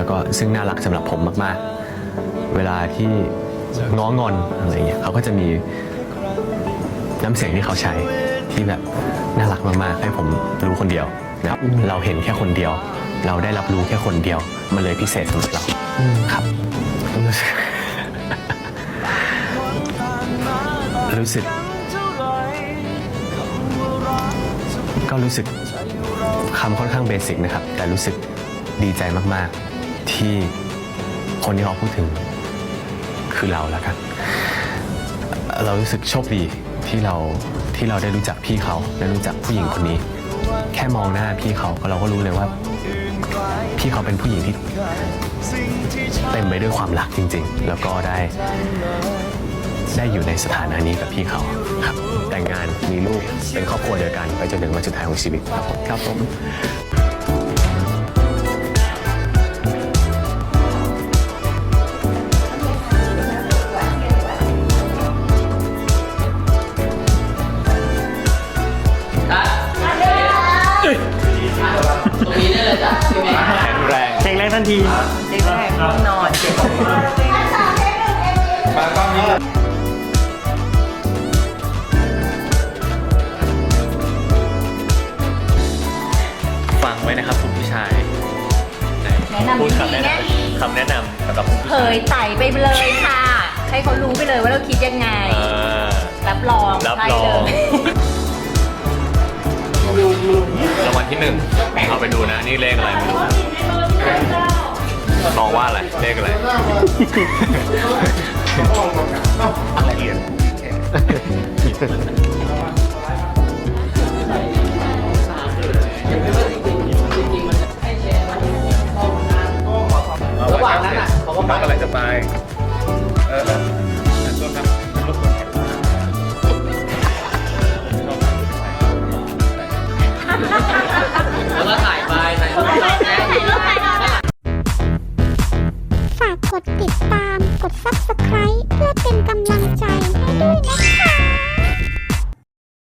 แล้วก็ซึ่งน่ารักสำหรับผมมากๆ เวลาที่ง้องอนอะไรเงี้ยเขาก็จะมีน้ำเสียงที่เขาใช้ที่แบบน่ารักมากๆ ให้ผมรู้คนเดียวนะครับเราเห็นแค่คนเดียว เราได้รับรู้แค่คนเดียว มันเลยพิเศษสำหรับเราครับ รู้สึกรู้สึกก็รู้สึกคำค่อนข้างเบสิกนะครับ แต่รู้สึกดีใจมากๆ ที่คนที่เขาพูดถึงคือเราแล้วกัน เรารู้สึกโชคดีที่เราที่เราได้รู้จักพี่เขาได้รู้จักผู้หญิงคนนี้ แค่มองหน้าพี่เขาก็เราก็รู้เลยว่า พี่เขาเป็นผู้หญิงที่เต็มไปด้วยความรักจริง ๆ แล้วก็ได้ได้อยู่ในสถานะนี้กับพี่เขาครับ แต่งงานมีลูกเป็นครอบครัวเดียวกัน ไปจนถึงวันสุดท้ายของชีวิตครับผมครับผม เลยจ้ะพี่เมย์แข็งแรงแข็งแรงทันทีเด็กแรกห้องนอนเจ็บฟังไว้นะครับคุณผู้ชายแนะนำพูดดีคำแนะๆไงนำคำแนะนำสำหรับคุณผู้เผชายยไต่ไปเลยค่ะ ให้เขารู้ไปเลยว่าเราคิดยังไง อ่ารับรองรับใช่รองเลย ดูนะ นี่เลขอะไรไม่รู้มองว่าอะไร เลขอะไร ละเอียดระหว่างนั้นอะเขาก็ไปอะไรจะไป ฝากกดติดตาม กด subscribe เพื่อเป็นกำลังใจให้ด้วยนะคะ